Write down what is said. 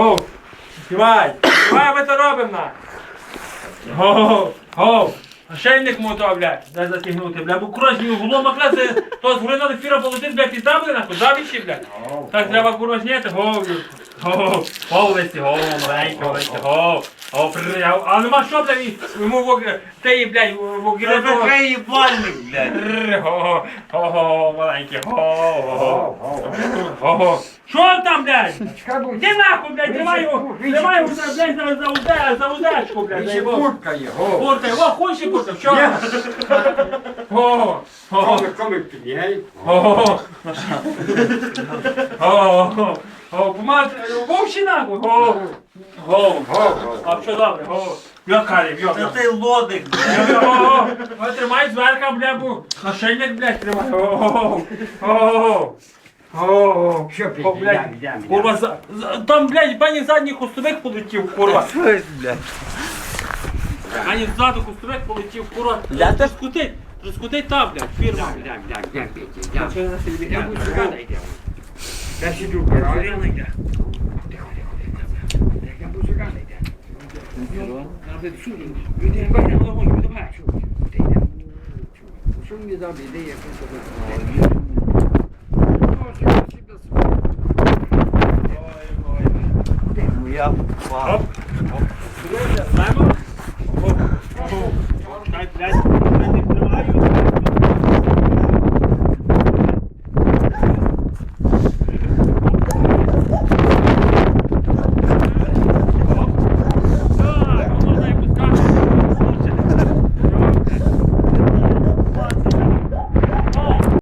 Гоу. Співай. Співай, ми то робимо на. Гоу. Гоу. Ошейник мото, блядь, дай затягнути, бля, бо курва з гулом то з гори фіра полетить, бля, пізда буде, нахуй, завіщі, блядь. Так треба курва зняти, гоу. Гоу. Гоу, лисі, гоу, маленький, лисі, гоу. Гоу, прррр, а- нема що, блядь, йому в теї, блядь, в огірок. Це їбальник, блядь. Прррр, Го, го, го, маленький, го, го, го, го. Що там, блядь? Іди нахуй, блядь, тримай його, тримай його, блядь, за, за, уде- за удачку, блядь, дай Бог. Куртка є, го. Курта, о, хуй ще курта, що? Го, го, Коми, коми підняй. го, го, го, го, помад, вовші нахуй, го, го, Го, а що добре, го, йо, Карів, йо, Це ти лодик, блядь. О, о, Тримай зверха, бля, бо нашильник, блядь, тримай. О, о, о, Що О, блядь, Курва, за- за- там, блядь, пані задній хустовик полетів, курва. Блядь. Ані ззаду хустовик полетів, курва. Бля, ти ж- Розкутить, розкутить там, блядь, фірма. Йдем, йдем, йдем, 然后被送好去。有一天半天后，鱼都不敢吃。生意上比的也更多的好鱼。好，好，来吧，好，好，来来。